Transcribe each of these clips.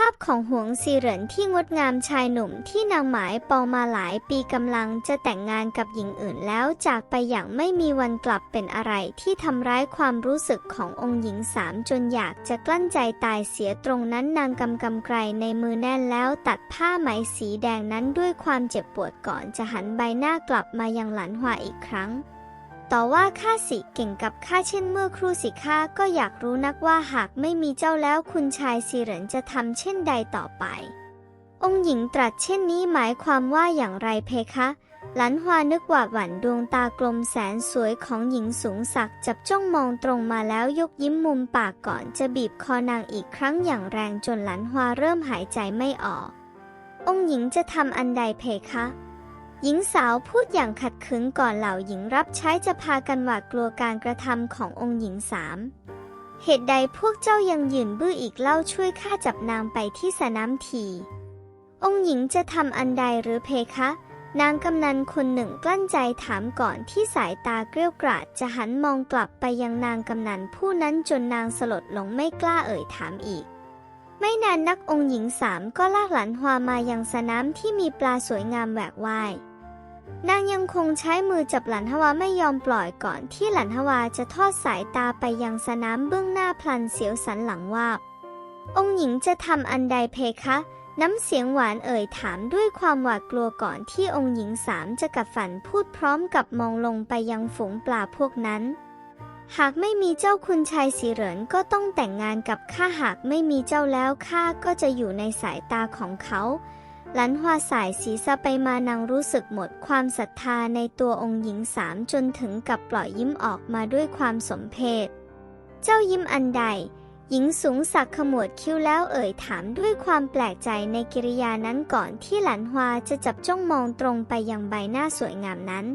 ภาพของหวงซีเหรินที่งดงามชายหนุ่มที่นางหมายปองมาหลายปีกำลังจะแต่งงานกับหญิงอื่นแล้วจากไปอย่างไม่มีวันกลับเป็นอะไรที่ทำร้ายความรู้สึกขององค์หญิงสามจนอยากจะกลั้นใจตายเสียตรงนั้นนางกำกำไกรในมือแน่นแล้วตัดผ้าไหมสีแดงนั้นด้วยความเจ็บปวดก่อนจะหันใบหน้ากลับมายังหลันหวาอีกครั้ง ต่อว่าข้าสิเก่งกับข้าเช่นเมื่อครู่สิข้าก็อยากรู้นักว่าหากไม่มีเจ้าแล้วคุณชายซีเหรินจะทำเช่นใดต่อไป องค์หญิงตรัสเช่นนี้หมายความว่าอย่างไรเพคะหลันฮวานึกหวาดหวั่นดวงตากลมแสนสวยของหญิงสูงสักจับจ้องมองตรงมาแล้วยกยิ้มมุมปากก่อนจะบีบคอนางอีกครั้งอย่างแรงจนหลันฮวาเริ่มหายใจไม่ออก องค์หญิงจะทำอันใดเพคะ หญิงสาวพูดอย่างขัดขืนก่อนเหล่าหญิงรับใช้จะพากันหวาดกลัวการกระทำขององค์หญิงสามเหตุใดพวกเจ้ายังยืนบื้ออีกเล่าช่วยข้าจับนางไปที่สนามที องค์หญิงจะทำอันใดหรือเพคะ นางกำนันคนหนึ่งกลั้นใจถามก่อนที่สายตาเกรี้ยวกราดจะหันมองกลับไปยังนางกำนันผู้นั้นจนนางสลดลงไม่กล้าเอ่ยถามอีก ไม่นานนักองค์หญิงสามก็ลากหลันฮวามายังสนามที่มีปลาสวยงามแหวกว่าย นางยังคงใช้มือจับหลันฮวาไม่ยอมปล่อยก่อนที่หลันฮวาจะทอดสายตาไปยังสนามเบื้องหน้าพลันเสียวสันหลังว่า องค์หญิงจะทำอันใดเพคะ น้ำเสียงหวานเอ่ยถามด้วยความหวาดกลัวก่อนที่องค์หญิงสามจะกัดฝันพูดพร้อมกับมองลงไปยังฝูงปลาพวกนั้น หากไม่มีเจ้าคุณชายสีเหรินก็ต้องแต่งงานกับข้าหากไม่มีเจ้าแล้วข้าก็จะอยู่ในสายตาของเขา หลันฮวาสายศีรษะไปมานางรู้สึกหมดความศรัทธาในตัวองค์หญิงสามจนถึงกับปล่อยยิ้มออกมาด้วยความสมเพชเจ้ายิ้มอันใด หญิงสูงสักขมวดคิ้วแล้วเอ่ยถามด้วยความแปลกใจในกิริยานั้นก่อนที่หลันฮวาจะจับจ้องมองตรงไปยังใบหน้าสวยงามนั้น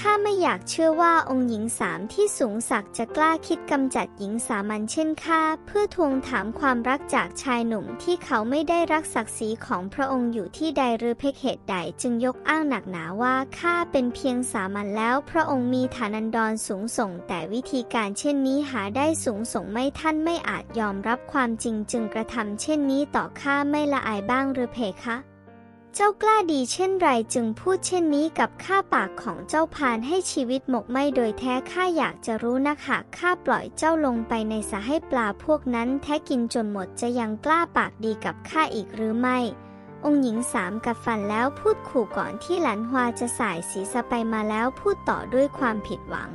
ข้าไม่อยากเชื่อว่าองค์หญิงสามที่สูงสักจะกล้าคิดกำจัดหญิงสามัญเช่นข้าเพื่อทวงถามความรักจากชายหนุ่มที่เขาไม่ได้รักศักดิ์ศรีของพระองค์อยู่ที่ใดหรือเพกเหตุใดจึงยกอ้างหนักหนาว่าข้าเป็นเพียงสามัญแล้ว พระองค์มีฐานันดรสูงส่ง แต่วิธีการเช่นนี้หาได้สูงส่งไม่ท่านไม่อาจยอมรับความจริงจึงกระทำเช่นนี้ต่อข้าไม่ละอายบ้างหรือเพคะ เจ้ากล้าดีเช่นไรจึงพูดเช่นนี้กับข้าปากของเจ้าพานให้ชีวิตหมกไหมโดยแท้ข้าอยากจะรู้นักหากข้าปล่อยเจ้าลงไปในสระให้ปลาพวกนั้นแท้กินจนหมดจะยังกล้าปากดีกับข้าอีกหรือไม่ องค์หญิงสามกับฟันแล้วพูดขู่ก่อนที่หลันฮวาจะสายศีรษะไปมาแล้วพูดต่อด้วยความผิดหวัง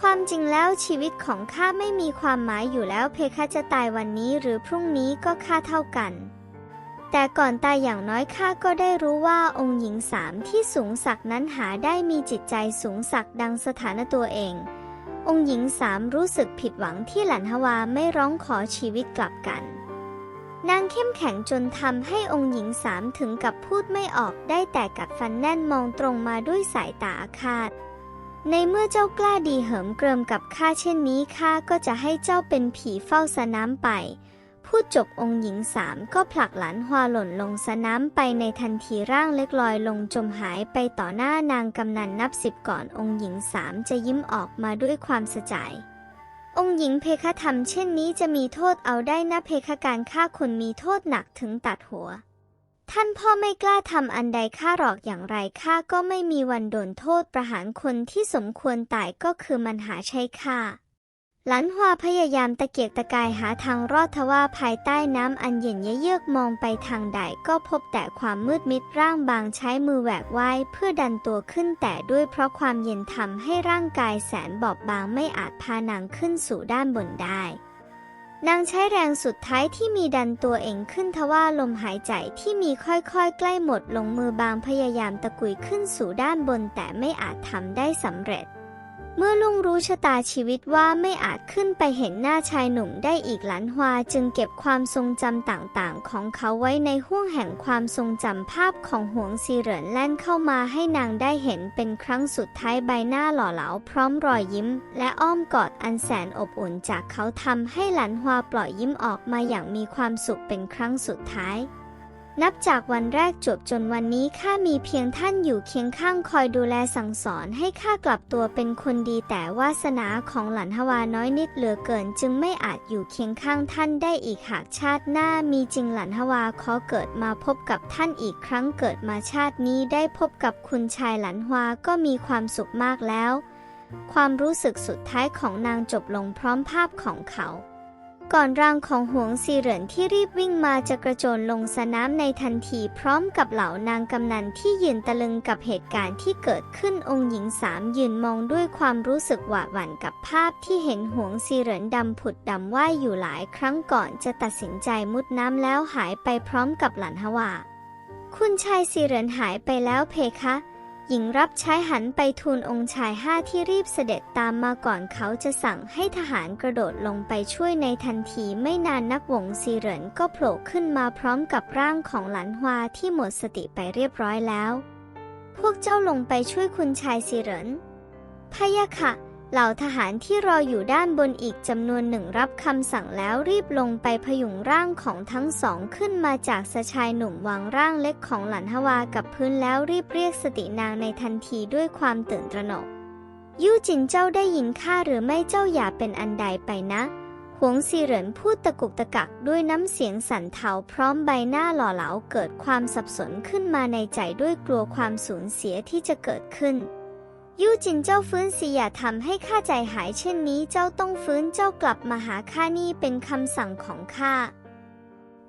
ความจริงแล้วชีวิตของข้าไม่มีความหมายอยู่แล้วเพคะจะตายวันนี้หรือพรุ่งนี้ก็ค่าเท่ากัน แต่ก่อนตายอย่างน้อยข้าก็ได้รู้ว่าองค์หญิงสามที่สูงสักนั้นหาได้มีจิตใจสูงสักดังสถานะตัวเอง องค์หญิงสามรู้สึกผิดหวังที่หลันฮวาไม่ร้องขอชีวิตกลับกัน นางเข้มแข็งจนทำให้องค์หญิงสามถึงกับพูดไม่ออกได้แต่กัดฟันแน่นมองตรงมาด้วยสายตาอาฆาต ในเมื่อเจ้ากล้าดีเหิมเกริมกับข้าเช่นนี้ข้าก็จะให้เจ้าเป็นผีเฝ้าสนามไป พูดจบองค์หญิงสามก็ผลักหลานฮวาหล่นลงสนามไปในทันทีร่างเล็กลอยลงจมหายไปต่อหน้านางกำนันนับสิบก่อนองค์หญิงสามจะยิ้มออกมาด้วยความสะใจ องค์หญิงเพคะทำเช่นนี้จะมีโทษเอาได้นะเพคะการฆ่าคนมีโทษหนักถึงตัดหัว ท่านพ่อไม่กล้าทำอันใดข้าหรอกอย่างไรข้าก็ไม่มีวันโดนโทษประหารคนที่สมควรตายก็คือมันหาใช่ข้า หลันฮวาพยายามตะเกียกตะกายหาทางรอดทว่าภายใต้น้ำอันเย็นเยือกมองไปทางใดก็พบแต่ความมืดมิดร่างบางใช้มือแหวกว่ายเพื่อดันตัวขึ้นแต่ด้วยเพราะความเย็นทำให้ร่างกายแสนบอบบางไม่อาจพานางขึ้นสู่ด้านบนได้ นางใช้แรงสุดท้ายที่มีดันตัวเองขึ้นทว่าลมหายใจที่มีค่อยๆ ใกล้หมดลงมือบางพยายามตะกุยขึ้นสู่ด้านบนแต่ไม่อาจทำได้สำเร็จ เมื่อลุงรู้ชะตาชีวิตว่าไม่อาจขึ้นไปเห็นหน้าชายหนุ่มได้อีกหลันฮวาจึงเก็บความทรงจำต่างๆ ของเขาไว้ในห้วงแห่งความทรงจำภาพของหวงซีเหรินแล่นเข้ามาให้นางได้เห็นเป็นครั้งสุดท้ายใบหน้าหล่อเหลาพร้อมรอยยิ้ม และอ้อมกอดอันแสนอบอุ่นจากเขาทำให้หลันฮวาปล่อยยิ้มออกมาอย่างมีความสุขเป็นครั้งสุดท้าย นับจากวันแรกจบจนวันนี้ข้ามีเพียงท่านอยู่เคียงข้างคอยดูแลสั่งสอนให้ข้ากลับตัวเป็นคนดีแต่วาสนาของหลันฮวาน้อยนิดเหลือเกิน จึงไม่อาจอยู่เคียงข้างท่านได้อีกหากชาติหน้ามีจริงหลันฮวาขอเกิดมาพบกับท่านอีกครั้งเกิดมาชาตินี้ได้พบกับคุณชายหลันฮวาก็มีความสุขมากแล้ว ความรู้สึกสุดท้ายของนางจบลงพร้อมภาพของเขา ก่อนร่างของหวงซีเหรินที่รีบวิ่งมาจะกระโจนลงสนามในทันทีพร้อมกับเหล่านางกำนันที่ยืนตะลึงกับเหตุการณ์ที่เกิดขึ้นองค์หญิงสามยืนมองด้วยความรู้สึกหวาดหวั่นกับภาพที่เห็นหวงซีเหรินดำผุดดำว่ายอยู่หลายครั้งก่อนจะตัดสินใจมุดน้ำแล้วหายไปพร้อมกับหลันฮวาคุณชายซีเหรินหายไปแล้วเพคะ หญิงรับใช้หันไปทูลองค์ชายห้าที่รีบเสด็จตามมาก่อนเขาจะสั่งให้ทหารกระโดดลงไปช่วยในทันทีไม่นานนักหวงซีเหรินก็โผล่ขึ้นมาพร้อมกับร่างของหลันฮวาที่หมดสติไปเรียบร้อยแล้ว พวกเจ้าลงไปช่วยคุณชายซีเหรินพะยะค่ะ เหล่าทหารที่รออยู่ด้านบนอีกจำนวนหนึ่งรับคำสั่งแล้วรีบลงไปพยุงร่างของทั้งสองขึ้นมาจากสชายหนุ่มวางร่างเล็กของหลันฮวากับพื้นแล้วรีบเรียกสตินางในทันทีด้วยความตื่นตระหนกยู่จินเจ้าได้ยินข้าหรือไม่เจ้าอย่าเป็นอันใดไปนะหวงซีเหรินพูดตะกุกตะกักด้วยน้ำเสียงสั่นเทาพร้อมใบหน้าหล่อเหลาเกิดความสับสนขึ้นมาในใจด้วยกลัวความสูญเสียที่จะเกิดขึ้น ยู่จินเจ้าฟื้นสิอย่าทำให้ข้าใจหายเช่นนี้เจ้าต้องฟื้นเจ้ากลับมาหาข้านี่เป็นคำสั่งของข้า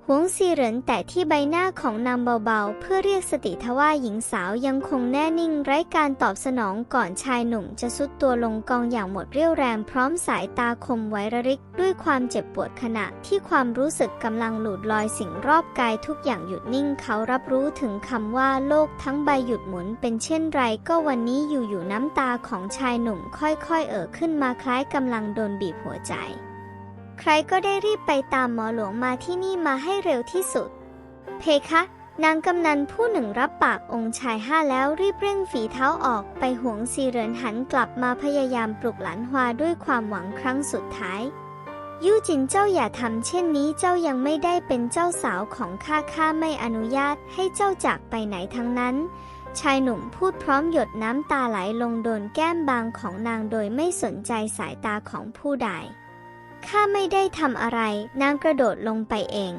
หวงซีเหรินแต่ที่ใบหน้าของนางเบาๆ เพื่อเรียกสติทว่าหญิงสาวยังคงแน่นิ่งไร้การตอบสนองก่อนชายหนุ่มจะสุดตัวลงกองอย่างหมดเรี่ยวแรงพร้อมสายตาคมไวระริกด้วยความเจ็บปวดขณะที่ความรู้สึกกำลังหลุดลอยสิ่งรอบกายทุกอย่างหยุดนิ่งเขารับรู้ถึงคำว่าโลกทั้งใบหยุดหมุนเป็นเช่นไรก็วันนี้อยู่ๆน้ำตาของชายหนุ่มค่อยๆเอ่อขึ้นมาคล้ายกำลังโดนบีบหัวใจ ใครก็ได้รีบไปตามหมอหลวงมาที่นี่มาให้เร็วที่สุด เพคะ นางกำนันผู้หนึ่งรับปากองค์ชายห้าแล้วรีบเร่งฝีเท้าออกไปหวงซีเรินหันกลับมาพยายามปลุกหลานฮวาด้วยความหวังครั้งสุดท้ายยู่จินเจ้าอย่าทำเช่นนี้เจ้ายังไม่ได้เป็นเจ้าสาวของข้าข้าไม่อนุญาตให้เจ้าจากไปไหนทั้งนั้น ชายหนุ่มพูดพร้อมหยดน้ำตาไหลลงโดนแก้มบางของนางโดยไม่สนใจสายตาของผู้ใด ข้าไม่ได้ทำอะไร นางกระโดดลงไปเอง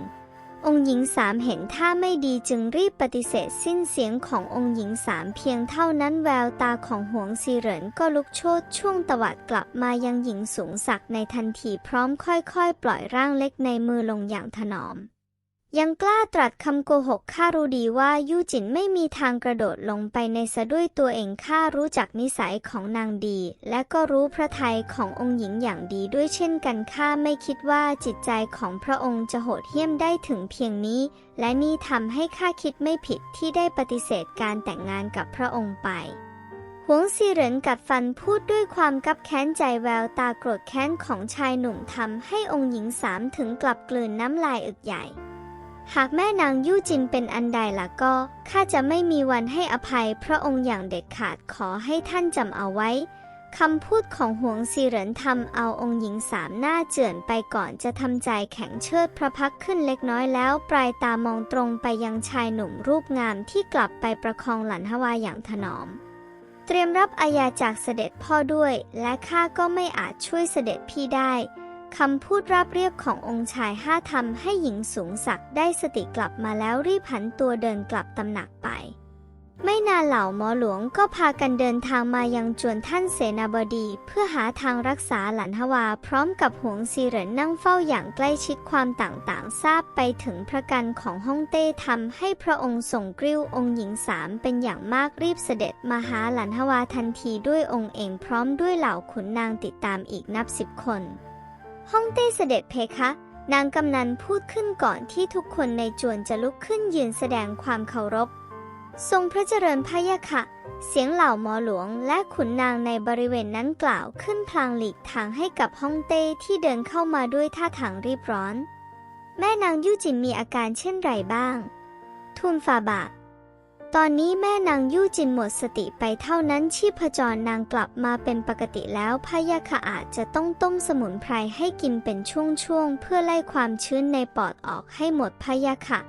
องค์หญิงสามเห็นท่าไม่ดีจึงรีบปฏิเสธสิ้นเสียงขององค์หญิงสามเพียงเท่านั้นแววตาของหวงซีเหรินก็ลุกโชดช่วงตวัดกลับมายังหญิงสูงสักในทันทีพร้อมค่อยๆ ปล่อยร่างเล็กในมือลงอย่างถนอม ยังกล้าตรัสคำโกหกข้ารู้ดีว่ายู่จินไม่มีทางกระโดดลงไปในสะด้วยตัวเองข้ารู้จักนิสัยของนางดี และก็รู้พระทัยขององค์หญิงอย่างดีด้วยเช่นกันข้าไม่คิดว่าจิตใจของพระองค์จะโหดเหี้ยมได้ถึงเพียงนี้ และนี่ทำให้ข้าคิดไม่ผิดที่ได้ปฏิเสธการแต่งงานกับพระองค์ไปหวงซีเหรินกัดฟันพูดด้วยความกับแค้นใจแววตาโกรธแค้นของชายหนุ่มทำให้องค์หญิงสามถึงกลับกลืนน้ำลายอึกใหญ่ หากแม่นางยู่จินเป็นอันใดล่ะก็ ข้าจะไม่มีวันให้อภัยพระองค์อย่างเด็ดขาดขอให้ท่านจำเอาไว้คำพูดของหวงซีเหรินทำเอาองค์หญิงสามหน้าเจือนไปก่อนจะทำใจแข็งเชิดพระพักขึ้นเล็กน้อยแล้ว ปลายตามองตรงไปยังชายหนุ่มรูปงามที่กลับไปประคองหลันฮวาอย่างถนอม เตรียมรับอาญาจากเสด็จพ่อด้วย และข้าก็ไม่อาจช่วยเสด็จพี่ได้ คำพูดราบเรียบขององค์ชายห้าทำให้หญิงสูงศักดิ์ได้สติกลับมาแล้วรีบหันตัวเดินกลับตำหนักไป ไม่นานเหล่าหมอหลวงก็พากันเดินทางมายังจวนท่านเสนาบดี เพื่อหาทางรักษาหลันฮวา พร้อมกับหวงซีเหรินนั่งเฝ้าอย่างใกล้ชิดความต่างๆ ทราบไปถึงพระกันของฮ่องเต้ทำให้พระองค์ส่งกริ้วองค์หญิงสามเป็นอย่างมากรีบเสด็จมาหาหลันฮวาทันทีด้วยองค์เองพร้อมด้วยเหล่าขุนนางติดตามอีกนับสิบคน ฮ่องเต้เสด็จเพคะ นางกำนันพูดขึ้นก่อนที่ทุกคนในจวนจะลุกขึ้นยืนแสดงความเคารพ ทรงพระเจริญพระยะค่ะ เสียงเหล่าหมอหลวงและขุนนางในบริเวณนั้นกล่าวขึ้นพลางหลีกทางให้กับฮ่องเต้ที่เดินเข้ามาด้วยท่าทางรีบร้อน แม่นางยู่จินมีอาการเช่นไรบ้าง ทูลฝ่าบาท ตอนนี้แม่นางยู่จินหมดสติไปเท่านั้นชีพจรนางกลับมาเป็นปกติแล้วพยะค่ะอาจจะต้องต้มสมุนไพรให้กินเป็นช่วงๆ เพื่อไล่ความชื้นในปอดออกให้หมดพยะค่ะ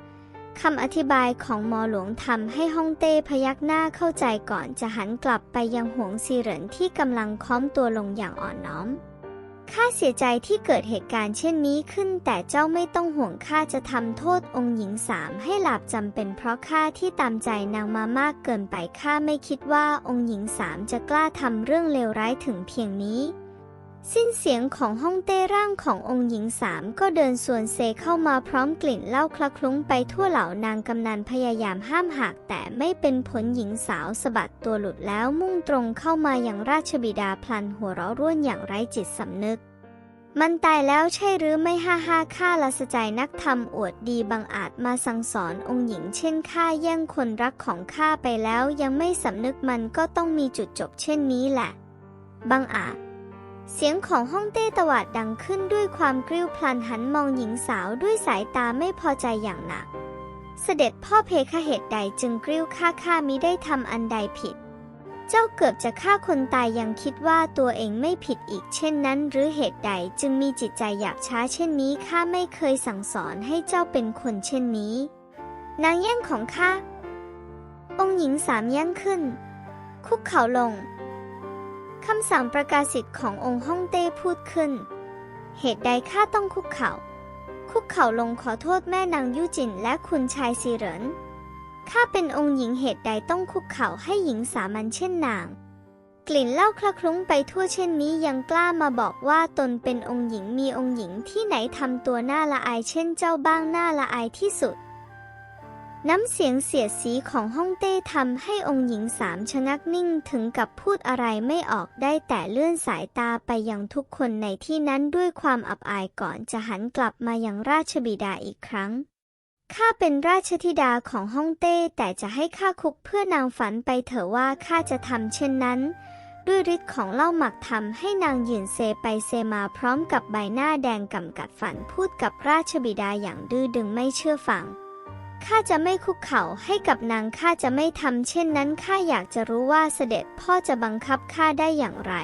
คำอธิบายของหมอหลวงทำให้ฮ่องเต้พยักหน้าเข้าใจก่อนจะหันกลับไปยังหวงซีเหรินที่กำลังค้อมตัวลงอย่างอ่อนน้อม ข้าเสียใจที่เกิดเหตุการณ์เช่นนี้ขึ้น แต่เจ้าไม่ต้องห่วงข้าจะทำโทษองค์หญิงสามให้หลับจำเป็นเพราะข้าที่ตามใจนางมามากเกินไปข้าไม่คิดว่าองค์หญิงสามจะกล้าทำเรื่องเลวร้ายถึงเพียงนี้ สิ้นเสียงของห้องเต้ร่างขององค์หญิงสามก็เดินส่วนเซเข้ามาพร้อมกลิ่นเหล้าคละคลุ้งไปทั่วเหล่านางกำนันพยายามห้ามหักแต่ไม่เป็นผลหญิงสาวสะบัดตัวหลุดแล้วมุ่งตรงเข้ามาอย่างราชบิดาพลันหัวเราะร่วนอย่างไร้จิตสำนึก มันตายแล้วใช่หรือไม่ฮ่าฮ่าข้าละสใจนักธรรมอวดดีบังอาจมาสั่งสอนองค์หญิงเช่นข้าแย่งคนรักของข้าไปแล้วยังไม่สำนึกมันก็ต้องมีจุดจบเช่นนี้แหละ บังอาจ เสียงของห้องเต้ตวาดดังขึ้นด้วยความกริ้วพลันหันมองหญิงสาวด้วยสายตาไม่พอใจอย่างหนัก เสด็จพ่อเพคะเหตุใดจึงกริ้วข้าข้ามิได้ทำอันใดผิด เจ้าเกือบจะฆ่าคนตายยังคิดว่าตัวเองไม่ผิดอีกเช่นนั้นหรือเหตุใดจึงมีจิตใจหยาบช้าเช่นนี้ข้าไม่เคยสั่งสอนให้เจ้าเป็นคนเช่นนี้ นางแย่งของข้าองค์หญิงสามแย่งขึ้น คุกเข่าลง คำสั่งประกาศสิทธิ์ขององค์ฮ่องเต้พูดขึ้น เหตุใดข้าต้องคุกเข่า คุกเข่าลงขอโทษแม่นางยู่จินและคุณชายซีเหรินข้าเป็นองค์หญิงเหตุใดต้องคุกเข่าให้หญิงสามัญเช่นนาง กลิ่นเหล้าคละคลุ้งไปทั่วเช่นนี้ยังกล้ามาบอกว่าตนเป็นองค์หญิงมีองค์หญิงที่ไหนทำตัวหน้าละอายเช่นเจ้าบ้างหน้าละอายที่สุด น้ำเสียงเสียดสีของฮ่องเต้ทำให้องค์หญิงสามชะงักนิ่งถึงกับพูดอะไรไม่ออกได้แต่เลื่อนสายตาไปยังทุกคนในที่นั้นด้วยความอับอายก่อนจะหันกลับมายังราชบิดาอีกครั้ง ข้าเป็นราชธิดาของฮ่องเต้แต่จะให้ข้าคุกเพื่อนางฝันไปเถอะว่าข้าจะทำเช่นนั้น ด้วยฤทธิ์ของเหล้าหมักทำให้นางยืนเซไปเซมาพร้อมกับใบหน้าแดงกำกัดฝันพูดกับราชบิดาอย่างดื้อดึงไม่เชื่อฟัง ข้าจะไม่คุกเข่าให้กับนางข้าจะไม่ทำเช่นนั้นข้าอยากจะรู้ว่าเสด็จพ่อจะบังคับข้าได้อย่างไร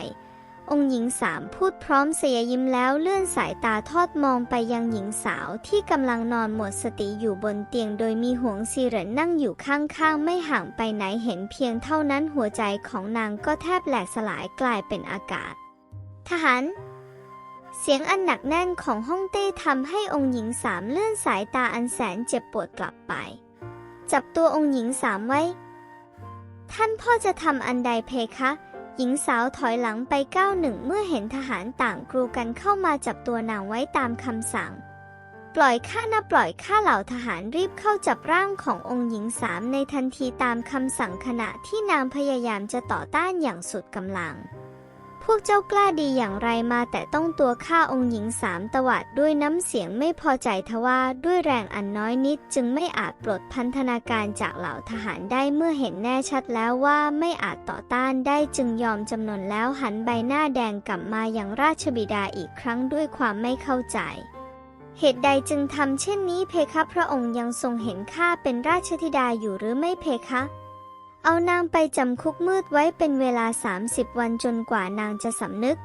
องค์หญิงสามพูดพร้อมเสียยิ้มแล้วเลื่อนสายตาทอดมองไปยังหญิงสาวที่กำลังนอนหมดสติอยู่บนเตียงโดยมีหวงซีเหรินนั่งอยู่ข้างๆ ไม่ห่างไปไหนเห็นเพียงเท่านั้นหัวใจของนางก็แทบแหลกสลายกลายเป็นอากาศ ทหาร เสียงอันหนักแน่นของฮ่องเต้ทำให้องค์หญิงสามเลื่อนสายตาอันแสนเจ็บปวดกลับไป จับตัวองค์หญิงสามไว้ ท่านพ่อจะทำอันใดเพคะ หญิงสาวถอยหลังไปก้าวหนึ่งเมื่อเห็นทหารต่างกรูกันเข้ามาจับตัวนางไว้ตามคำสั่ง ปล่อยข้านะปล่อยข้าเหล่าทหารรีบเข้าจับร่างขององค์หญิงสามในทันทีตามคำสั่งขณะที่นางพยายามจะต่อต้านอย่างสุดกำลัง พวกเจ้ากล้าดีอย่างไรมาแต่ต้องตัวข้าองค์หญิงสามตวาดด้วยน้ำเสียงไม่พอใจทว่าด้วยแรงอันน้อยนิดจึงไม่อาจปลดพันธนาการจากเหล่าทหารได้เมื่อเห็นแน่ชัดแล้วว่าไม่อาจต่อต้านได้จึงยอมจำนนแล้วหันใบหน้าแดงกลับมาอย่างราชบิดาอีกครั้งด้วยความไม่เข้าใจเหตุใดจึงทำเช่นนี้เพคะพระองค์ยังทรงเห็นข้าเป็นราชธิดาอยู่หรือไม่เพคะ เอานางไปจำคุกมืดไว้เป็นเวลา 30 วันจนกว่านางจะสำนึก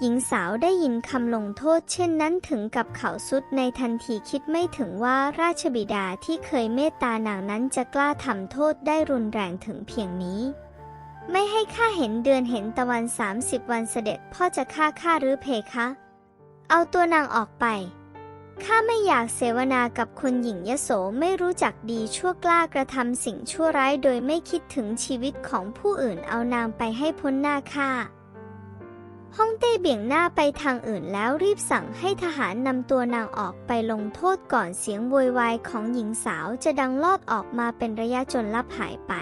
หญิงสาวได้ยินคำลงโทษเช่นนั้นถึงกับเข่าสุดในทันทีคิดไม่ถึงว่าราชบิดาที่เคยเมตตานางนั้นจะกล้าทำโทษได้รุนแรงถึงเพียงนี้ ไม่ให้ข้าเห็นเดือนเห็นตะวัน 30 วันเสด็จพ่อจะฆ่าข้าหรือเพคะ เอาตัวนางออกไป ข้าไม่อยากเสวนากับคนหญิงยโสไม่รู้จักดีชั่วกล้ากระทำสิ่งชั่วร้ายโดยไม่คิดถึงชีวิตของผู้อื่นเอานางไปให้พ้นหน้าข้าฮ่องเต้เบี่ยงหน้าไปทางอื่นแล้วรีบสั่งให้ทหารนำตัวนางออกไปลงโทษก่อนเสียงโวยวายของหญิงสาวจะดังลอดออกมาเป็นระยะจนลับหายไป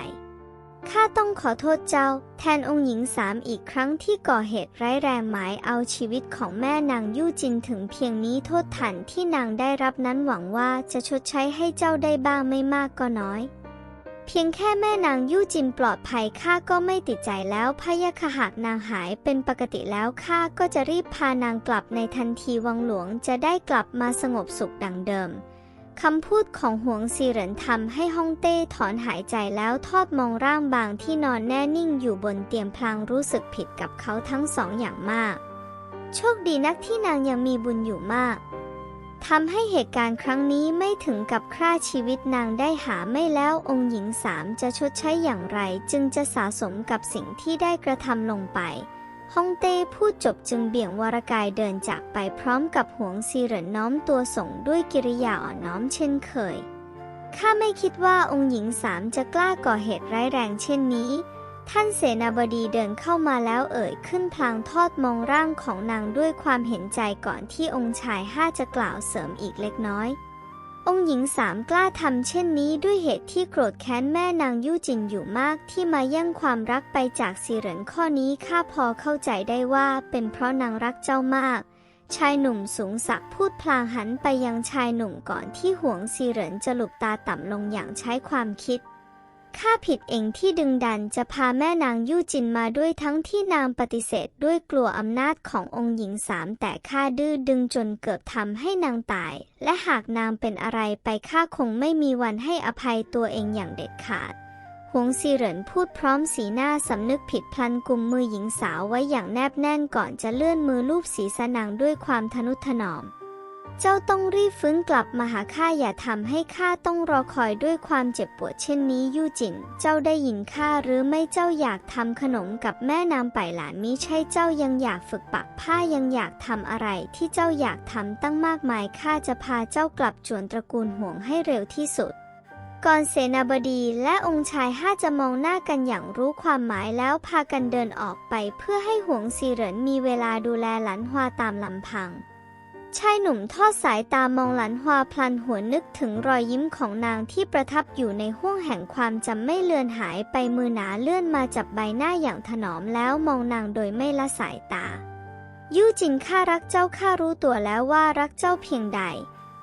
ข้าต้องขอโทษเจ้า แทนองค์หญิงสามอีกครั้งที่ก่อเหตุร้ายแรงหมายเอาชีวิตของแม่นางยู่จินถึงเพียงนี้โทษฐานที่นางได้รับนั้นหวังว่าจะชดใช้ให้เจ้าได้บ้างไม่มากก็น้อย เพียงแค่แม่นางยู่จินปลอดภัยข้าก็ไม่ติดใจแล้วพยะค่ะหากนางหายเป็นปกติแล้วข้าก็จะรีบพานางกลับในทันทีวังหลวงจะได้กลับมาสงบสุขดังเดิม คำพูดของหวงซีเหรินทำให้ฮ่องเต้ถอนหายใจแล้วทอดมองร่างบางที่นอนแน่นิ่งอยู่บนเตียงพลางรู้สึกผิดกับเขาทั้งสองอย่างมาก โชคดีนักที่นางยังมีบุญอยู่มากทำให้เหตุการณ์ครั้งนี้ไม่ถึงกับฆ่าชีวิตนางได้หาไม่แล้วองค์หญิงสามจะชดใช้อย่างไร จึงจะสะสมกับสิ่งที่ได้กระทำลงไป ฮองเต้พูดจบจึงเบี่ยงวรกายเดินจากไปพร้อมกับหวงซีเหรินน้อมตัวส่งด้วยกิริยาอ่อนน้อมเช่นเคย ข้าไม่คิดว่าองค์หญิงสามจะกล้าก่อเหตุร้ายแรงเช่นนี้ ท่านเสนาบดีเดินเข้ามาแล้วเอ่ยขึ้นพลางทอดมองร่างของนางด้วยความเห็นใจก่อนที่องค์ชายห้าจะกล่าวเสริมอีกเล็กน้อย องค์หญิงสามกล้าทำเช่นนี้ด้วยเหตุที่โกรธแค้นแม่นางยู่จินอยู่มากที่มาแย่งความรักไปจากสีเหรินข้อนี้ข้าพอเข้าใจได้ว่าเป็นเพราะนางรักเจ้ามาก ชายหนุ่มสูงสักพูดพลางหันไปยังชายหนุ่มก่อนที่ห่วงสีเหรินจะหลุบตาต่ำลงอย่างใช้ความคิด ข้าผิดเองที่ดึงดันจะพาแม่นางยู่จินมาด้วยทั้งที่นางปฏิเสธด้วยกลัวอำนาจขององค์หญิงสามแต่ข้าดื้อดึงจนเกือบทำให้นางตาย และหากนางเป็นอะไรไปข้าคงไม่มีวันให้อภัยตัวเองอย่างเด็ดขาดหวงซีเหรินพูดพร้อมสีหน้าสำนึกผิดพลันกุมมือหญิงสาวไว้อย่างแนบแน่นก่อนจะเลื่อนมือลูบศีรษะนางด้วยความทนุถนอม เจ้าต้องรีบฟื้นกลับมาหาข้าอย่าทำให้ข้าต้องรอคอยด้วยความเจ็บปวดเช่นนี้ยู่จิน เจ้าได้ยินข้าหรือไม่เจ้าอยากทำขนมกับแม่นางไปหลานมิใช่เจ้ายังอยากฝึกปักผ้ายังอยากทำอะไรที่เจ้าอยากทำตั้งมากมายข้าจะพาเจ้ากลับจวนตระกูลห่วงให้เร็วที่สุดก่อนเสนาบดีและองค์ชายห้าจะมองหน้ากันอย่างรู้ความหมายแล้วพากันเดินออกไปเพื่อให้หวงซีเหรินมีเวลาดูแลหลันฮวาตามลำพัง ชายหนุ่มทอดสายตามองหลันฮวาพลันหัวนึกถึงรอยยิ้มของนางที่ประทับอยู่ในห้วงแห่งความจำไม่เลือนหายไปมือหนาเลื่อนมาจับใบหน้าอย่างถนอมแล้วมองนางโดยไม่ละสายตา ยู่จินข้ารักเจ้าข้ารู้ตัวแล้วว่ารักเจ้าเพียงใด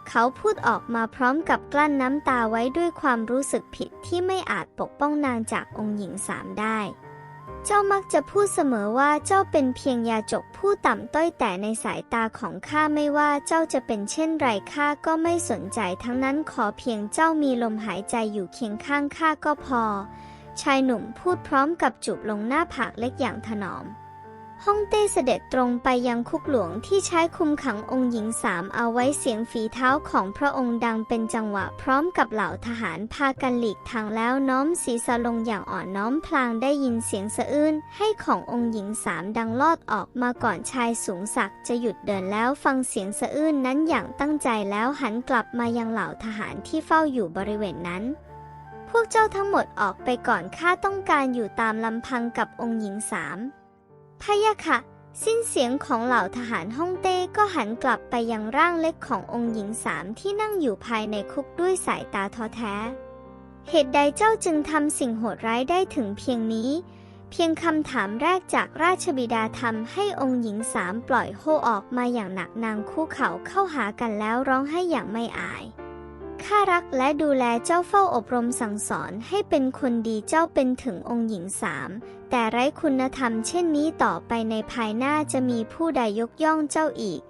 เขาพูดออกมาพร้อมกับกลั้นน้ำตาไว้ด้วยความรู้สึกผิดที่ไม่อาจปกป้องนางจากองค์หญิงสามได้ เจ้ามักจะพูดเสมอว่าเจ้าเป็นเพียงยาจกผู้ต่ำต้อยแต่ในสายตาของข้าไม่ว่าเจ้าจะเป็นเช่นไรข้าก็ไม่สนใจทั้งนั้นขอเพียงเจ้ามีลมหายใจอยู่เคียงข้างข้าก็พอ ชายหนุ่มพูดพร้อมกับจูบลงหน้าผากเล็กอย่างถนอม ฮ่องเต้เสด็จตรงไปยังคุกหลวงที่ใช้คุมขังองค์หญิงสามเอาไว้เสียงฝีเท้าของพระองค์ดังเป็นจังหวะพร้อมกับเหล่าทหารพากันหลีกทางแล้วน้อมศีรษะลงอย่างอ่อนน้อมพลางได้ยินเสียงสะอื้นให้ขององค์หญิงสามดังลอดออกมาก่อนชายสูงสักดิ์จะหยุดเดินแล้วฟังเสียงสะอื้นนั้นอย่างตั้งใจแล้วหันกลับมายังเหล่าทหารที่เฝ้าอยู่บริเวณนั้นพวกเจ้าทั้งหมดออกไปก่อนข้าต้องการอยู่ตามลำพังกับองค์หญิงสาม พะยะค่ะ สิ้นเสียงของเหล่าทหารฮ่องเต้ก็หันกลับไปยังร่างเล็กขององค์หญิงสามที่นั่งอยู่ภายในคุกด้วยสายตาท้อแท้ เหตุใดเจ้าจึงทำสิ่งโหดร้ายได้ถึงเพียงนี้ เพียงคำถามแรกจากราชบิดาทำให้องค์หญิงสามปล่อยโฮออกมาอย่างหนักนางคู่เขาเข้าหากันแล้วร้องให้อย่างไม่อาย ข้ารักและดูแลเจ้าเฝ้าอบรมสั่งสอนให้เป็นคนดีเจ้าเป็นถึงองค์หญิงสาม แต่ไร้คุณธรรมเช่นนี้ต่อไปในภายหน้าจะมีผู้ใดยกย่องเจ้าอีก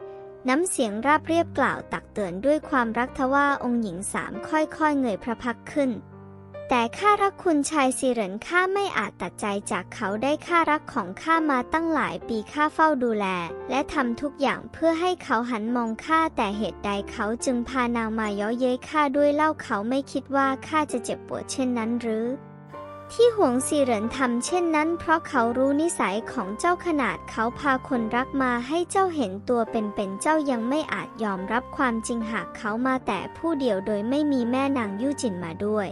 น้ำเสียงราบเรียบกล่าวตักเตือนด้วยความรักทว่าองค์หญิงสามค่อยๆเงยพระพักขึ้น แต่ข้ารักคุณชายสิเหรินข้าไม่อาจตัดใจจากเขาได้ข้ารักของข้ามาตั้งหลายปีข้าเฝ้าดูแล และทำทุกอย่างเพื่อให้เขาหันมองข้าแต่เหตุใดเขาจึงพานางมาย้อเย้ยข้าด้วยเล่าเขาไม่คิดว่าข้าจะเจ็บปวดเช่นนั้นหรือ ที่หวงซีเหรินทำเช่นนั้น เพราะเขารู้นิสัยของเจ้าขนาดเขาพาคนรักมาให้เจ้าเห็นตัวเป็นๆเจ้ายังไม่อาจยอมรับความจริงหากเขามาแต่ผู้เดียวโดยไม่มีแม่นางยู่จินมาด้วย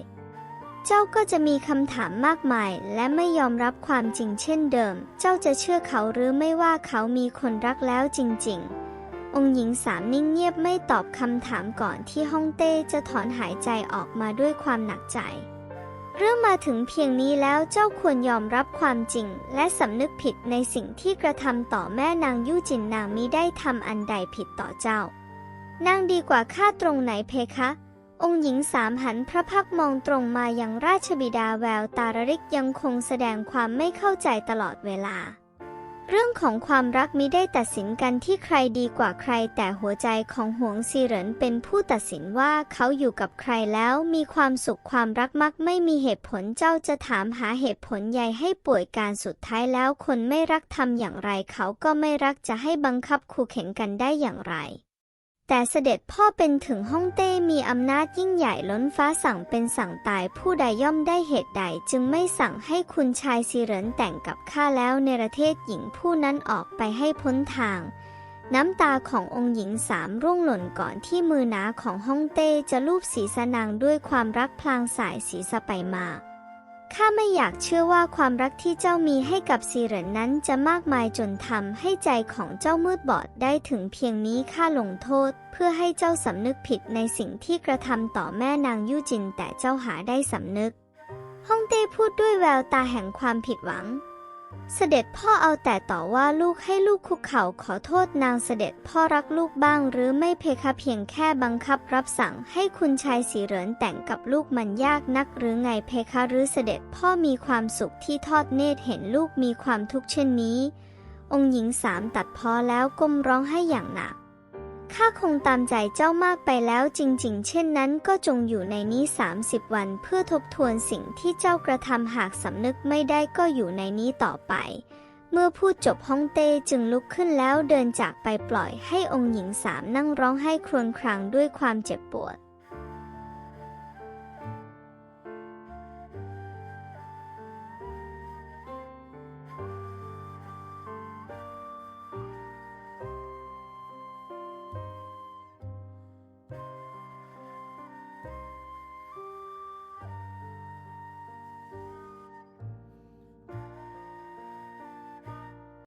เจ้าก็จะมีคำถามมากมาย และไม่ยอมรับความจริงเช่นเดิม เจ้าจะเชื่อเขาหรือไม่ว่าเขามีคนรักแล้วจริง ๆ องค์หญิงสามนิ่งเงียบไม่ตอบคำถามก่อนที่ฮ่องเต้จะถอนหายใจออกมาด้วยความหนักใจ เรื่องมาถึงเพียงนี้แล้วเจ้าควรยอมรับความจริง และสำนึกผิดในสิ่งที่กระทำต่อแม่นางยู่จินนางมิได้ทำอันใดผิดต่อเจ้านางดีกว่าข้าตรงไหนเพคะ องค์หญิงสามหันพระพักมองตรงมายังราชบิดาแววตาระริกยังคงแสดงความไม่เข้าใจตลอดเวลา เรื่องของความรักมิได้ตัดสินกันที่ใครดีกว่าใคร แต่หัวใจของหวงซีเหรินเป็นผู้ตัดสินว่าเขาอยู่กับใครแล้วมีความสุขความรักมักไม่มีเหตุผลเจ้าจะถามหาเหตุผลใหญ่ให้ป่วยการสุดท้ายแล้วคนไม่รักทำอย่างไร เขาก็ไม่รักจะให้บังคับขู่เข็นกันได้อย่างไร แต่เสด็จพ่อเป็นถึงฮ่องเต้มีอำนาจยิ่งใหญ่ล้นฟ้าสั่งเป็นสั่งตายผู้ใดย่อมได้เหตุใด จึงไม่สั่งให้คุณชายซีเหรินแต่งกับข้าแล้วในประเทศหญิงผู้นั้นออกไปให้พ้นทาง น้ำตาขององค์หญิงสามร่วงหล่นก่อนที่มือหนาของฮ่องเต้จะลูบศีรษะนางด้วยความรักพลางสายศีรษะไปมา ข้าไม่อยากเชื่อว่าความรักที่เจ้ามีให้กับซีเหรินนั้นจะมากมายจนทำให้ใจของเจ้ามืดบอดได้ถึงเพียงนี้ข้าลงโทษ เพื่อให้เจ้าสำนึกผิดในสิ่งที่กระทำต่อแม่นางยู่จินแต่เจ้าหาได้สำนึกฮ่องเต้พูดด้วยแววตาแห่งความผิดหวัง เสด็จพ่อเอาแต่ต่อว่าลูกให้ลูกคุกเข่าขอโทษนางเสด็จพ่อรักลูกบ้างหรือไม่เพคะเพียงแค่บังคับรับสั่งให้คุณชายสีเหรินแต่งกับลูกมันยากนักหรือไงเพคะหรือเสด็จพ่อมีความสุขที่ทอดเนตรเห็นลูกมีความทุกข์เช่นนี้ องค์หญิงสามตัดพอแล้วก้มร้องให้อย่างหนัก ข้าคงตามใจเจ้ามากไปแล้วจริง ๆ เช่นนั้นก็จงอยู่ในนี้ 30 วันเพื่อทบทวนสิ่งที่เจ้ากระทำหากสำนึกไม่ได้ก็อยู่ในนี้ต่อไป เมื่อพูดจบฮ่องเต้จึงลุกขึ้นแล้วเดินจากไปปล่อยให้องค์หญิงสามนั่งร้องไห้ครวญครางด้วยความเจ็บปวด